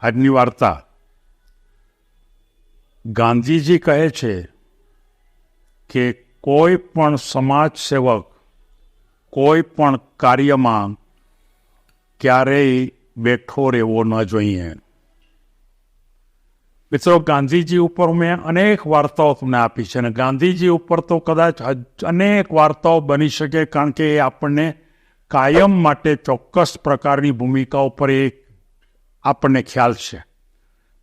આજની વાર્તા ગાંધીજી કહે છે કે કોઈ પણ સમાજ સેવક કોઈ પણ કાર્યમાં ક્યારેય બેઠો રહેવો ન જોઈએ. મિત્રો, ગાંધીજી ઉપર મેં અનેક વાર્તાઓ તમને આપી છે અને ગાંધીજી ઉપર તો કદાચ અનેક વાર્તાઓ બની શકે કારણ કે એ આપણને કાયમ માટે ચોક્કસ પ્રકારની ભૂમિકા ઉપર એક આપણને ખ્યાલ છે.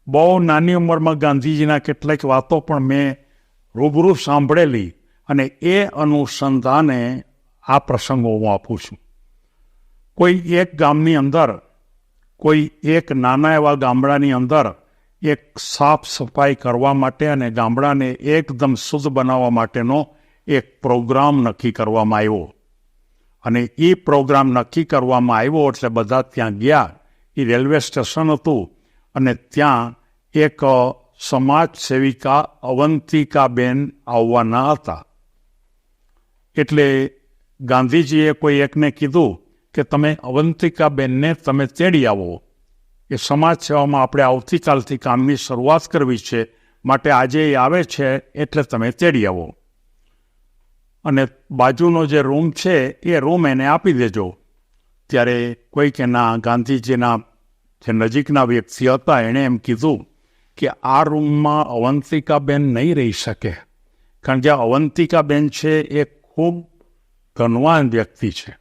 બહુ નાની ઉંમરમાં ગાંધીજીના કેટલીક વાતો પણ મેં રૂબરૂ સાંભળેલી અને એ અનુસંધાને આ પ્રસંગો હું આપું છું. કોઈ એક ગામની અંદર, કોઈ એક નાના એવા ગામડાની અંદર એક સાફ સફાઈ કરવા માટે અને ગામડાને એકદમ શુદ્ધ બનાવવા માટેનો એક પ્રોગ્રામ નક્કી કરવામાં આવ્યો. અને એ પ્રોગ્રામ નક્કી કરવામાં આવ્યો એટલે બધા ત્યાં ગયા. એ રેલવે સ્ટેશન હતું અને ત્યાં એક સમાજ સેવિકા અવંતિકાબેન આવવાના હતા એટલે ગાંધીજીએ કોઈ એકને કીધું કે તમે અવંતિકાબેનને તમે તેડી આવો એ સમાજ સેવામાં આપણે આવતીકાલથી કામની શરૂઆત કરવી છે માટે આજે એ આવે છે એટલે તમે તેડી આવો અને બાજુનો જે રૂમ છે એ રૂમ એને આપી દેજો ત્યારે કોઈક એના ગાંધીજીના જે નજીકના વ્યક્તિ હતા, એણે એમ કીધું કે આ રૂમમાં અવંતિકાબેન નહીં રહી શકે. કારણ કે અવંતિકાબેન છે, એ ખૂબ ધનવાન વ્યક્તિ છે.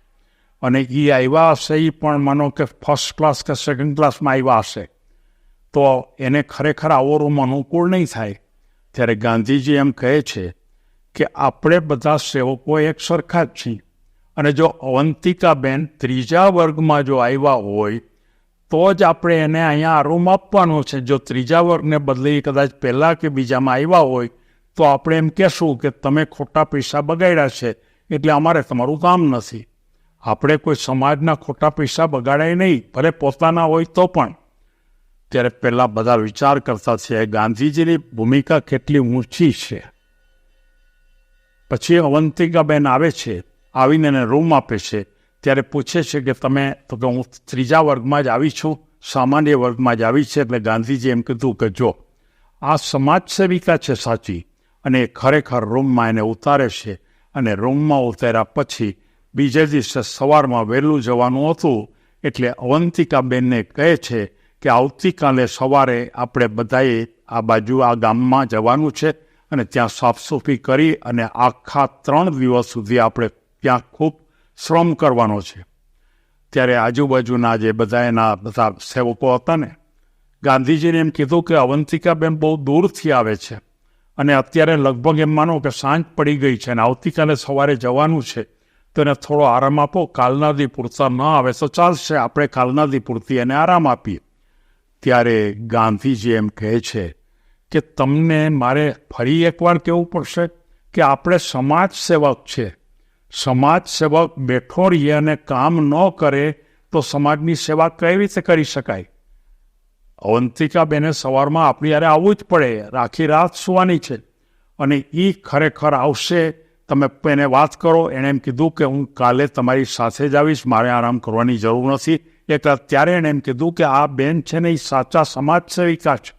અને એ આવ્યા હશે એ પણ માનો કે ફર્સ્ટ ક્લાસ કે સેકન્ડ ક્લાસમાં આવ્યા હશે. તો એને ખરેખર આવો રૂમ અનુકૂળ નહીં થાય. ત્યારે ગાંધીજી એમ કહે છે કે આપણે બધા સેવકો એક સરખા જ છીએ. અને જો અવંતિકાબેન ત્રીજા વર્ગમાં જો આવ્યા હોય, તો જ આપણે એને અહીંયા આ રૂમ આપવાનો છે. જો ત્રીજા વર્ગને બદલે કદાચ પહેલાં કે બીજામાં આવ્યા હોય, તો આપણે એમ કહેશું કે તમે ખોટા પૈસા બગાડ્યા છે, એટલે અમારે તમારું કામ નથી. આપણે કોઈ સમાજના ખોટા પૈસા બગાડાય નહીં, ભલે પોતાના હોય તો પણ. ત્યારે પહેલાં બધા વિચાર કરતા છે, ગાંધીજીની ભૂમિકા કેટલી ઊંચી છે. પછી અવંતિકાબેન આવે છે. આવીને એને રૂમ આપે છે. ત્યારે પૂછે છે કે તમે, તો કે હું ત્રીજા વર્ગમાં જ આવી છું, સામાન્ય વર્ગમાં જ આવી છે, એટલે ગાંધીજી એમ કીધું કે જો, આ સમાજ સેવિકા છે સાચી અને એ ખરેખર રૂમમાં એને ઉતારે છે અને રૂમમાં ઉતાર્યા પછી બીજે દિવસે સવારમાં વહેલું જવાનું હતું, એટલે અવંતિકાબેનને કહે છે કે આવતીકાલે સવારે આપણે બધાએ આ બાજુ આ ગામમાં જવાનું છે અને ત્યાં સાફસૂફી કરી અને આખા ત્રણ દિવસ સુધી આપણે ત્યાં ખૂબ શ્રમ કરવાનો છે. ત્યારે આજુબાજુના જે બધા એના બધા સેવકો હતા ને, ગાંધીજીને એમ કીધું કે અવંતિકાબેન બહુ દૂરથી આવે છે અને અત્યારે લગભગ એમ માનો કે સાંજ પડી ગઈ છે અને આવતીકાલે સવારે જવાનું છે, તો એને થોડો આરામ આપો કાલના દી પૂરતા ન આવે તો ચાલશે, આપણે કાલના દી પૂરતી એને આરામ આપીએ. ત્યારે ગાંધીજી એમ કહે છે કે તમને મારે ફરી એકવાર કહેવું પડશે કે આપણે સમાજ સેવક છે. સમાજ સેવક બેઠો રહીએ અને કામ ન કરે તો સમાજની સેવા કઈ રીતે કરી શકાય? અવંતિકાબેને સવારમાં આપણી યારે આવવું જ પડે, રાખી રાત સુવાની છે. અને એ ખરેખર આવશે, તમે એને વાત કરો, એણે એમ કીધું કે હું કાલે તમારી સાથે જ આવીશ, મારે આરામ કરવાની જરૂર નથી. એટલે ત્યારે એણે એમ કીધું કે આ બેન છે ને એ સાચા સમાજ સેવિકા છે.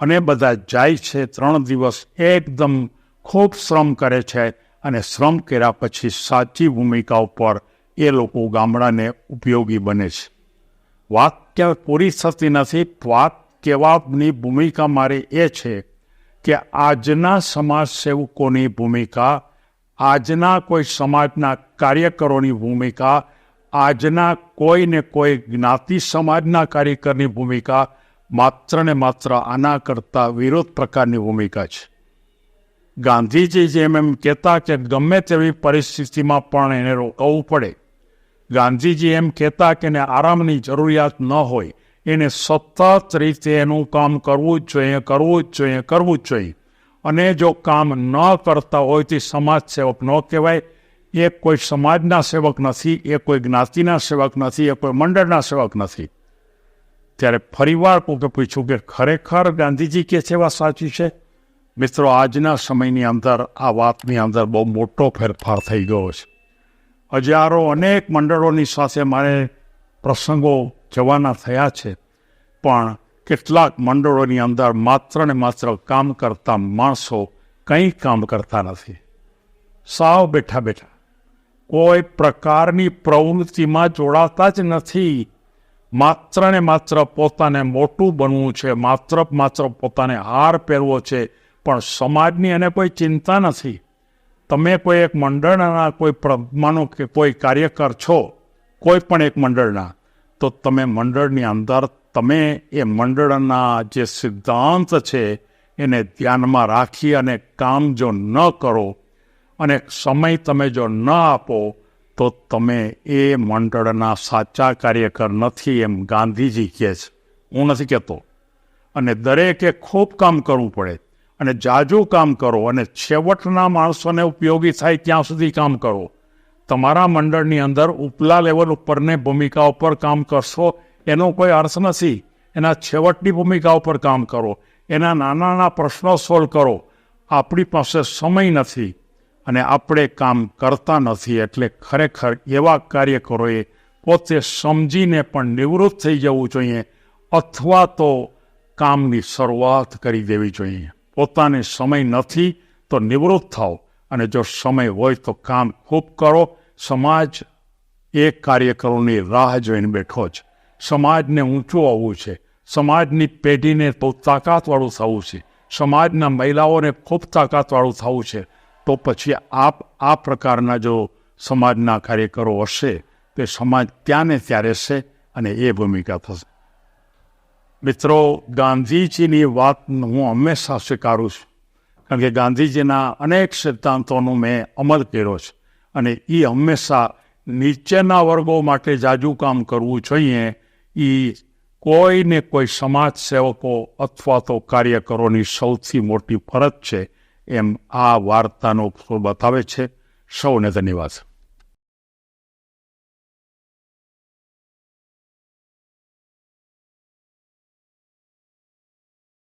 અને બધા જાય છે, ત્રણ દિવસ એકદમ ખૂબ શ્રમ કરે છે. અને શ્રમ કર્યા પછી સાચી ભૂમિકા ઉપર એ લોકો ગામડાને ઉપયોગી બને છે. વાત ક્યાં પૂરી થતી નથી, વાત કહેવાની ભૂમિકા મારી એ છે કે આજના સમાજ સેવકોની ભૂમિકા, આજના કોઈ સમાજના કાર્યકરોની ભૂમિકા, આજના કોઈ ને કોઈ જ્ઞાતિ સમાજના કાર્યકરની ભૂમિકા માત્ર ને માત્ર આના કરતાં વિરોધ પ્રકારની ભૂમિકા છે. ગાંધીજી જેમ એમ કહેતા કે ગમે તેવી પરિસ્થિતિમાં પણ એને રોકવું પડે. ગાંધીજી એમ કહેતા કે એને આરામની જરૂરિયાત ન હોય. એને સતત રીતે એનું કામ કરવું જ જોઈએ, કરવું જ જોઈએ, કરવું જ જોઈએ. અને જો કામ ન કરતા હોય તે સમાજ સેવક ન કહેવાય. એ કોઈ સમાજના સેવક નથી, એ કોઈ જ્ઞાતિના સેવક નથી, એ કોઈ મંડળના સેવક નથી. ત્યારે ફરીવાર કોકે પૂછ્યું કે ખરેખર ગાંધીજી કે વાત સાચી છે? મિત્રો, આજના સમયની અંદર આ વાતની અંદર બહુ મોટો ફેરફાર થઈ ગયો છે. હજારો અનેક મંડળોની સાથે મારે પ્રસંગો જવાના થયા છે, પણ કેટલાક મંડળોની અંદર માત્ર ને માત્ર કામ કરતા માણસો કંઈ કામ કરતા નથી. સાવ બેઠા બેઠા. કોઈ પ્રકારની પ્રવૃત્તિમાં જોડાતા જ નથી. માત્ર ને માત્ર પોતાને મોટું બનવું છે, માત્ર માત્ર પોતાને હાર પહેરવો છે પણ સમાજની એને કોઈ ચિંતા નથી. તમે કોઈ એક મંડળના કોઈ માનો કે કોઈ કાર્યકર છો, કોઈ પણ એક મંડળના, તો તમે મંડળની અંદર તમે એ મંડળના જે સિદ્ધાંત છે એને ધ્યાનમાં રાખી અને કામ જો ન કરો અને સમય તમે જો ન આપો, તો તમે એ મંડળના સાચા કાર્યકર નથી એમ ગાંધીજી કહે છે. હું નથી કહેતો. અને દરેકે ખૂબ કામ કરવું પડે. અને જાજુ કામ કરો અને છેવટના માણસોને ઉપયોગી થાય ત્યાં સુધી કામ કરો. તમારા મંડળની અંદર ઉપલા લેવલ ઉપરને ભૂમિકા ઉપર કામ કરશો, એનો કોઈ અર્થ નથી. એના છેવટની ભૂમિકા ઉપર કામ કરો. એના નાના નાના પ્રશ્નો સોલ્વ કરો. આપણી પાસે સમય નથી અને આપણે કામ કરતા નથી એટલે ખરેખર એવા કાર્યકરોએ પોતે સમજીને પણ નિવૃત્ત થઈ જવું જોઈએ અથવા તો કામની શરૂઆત કરી દેવી જોઈએ. પોતાને સમય નથી તો નિવૃત્ત થાઓ અને જો સમય હોય તો કામ ખૂબ કરો. સમાજ એ કાર્યકરોની રાહ જોઈને બેઠો છે. સમાજને ઊંચું આવવું છે. સમાજની પેઢીને બહુ તાકાતવાળું થવું છે. સમાજના મહિલાઓને ખૂબ તાકાતવાળું થવું છે. તો પછી આપ, આ પ્રકારના જો સમાજના કાર્યકરો હશે, તે સમાજ ત્યાં ને ત્યારે છે અને એ ભૂમિકા થશે? મિત્રો, ગાંધીજીની વાત હું હંમેશા સ્વીકારું છું. કારણ કે ગાંધીજીના અનેક સિદ્ધાંતોનો મેં અમલ કર્યો છે અને એ હંમેશા નીચેના વર્ગો માટે જાજુ કામ કરવું જોઈએ. એ કોઈને કોઈ સમાજ સેવકો અથવા તો કાર્યકરોની સૌથી મોટી ફરજ છે એમ આ વાર્તાનો બતાવે છે. સૌને ધન્યવાદ.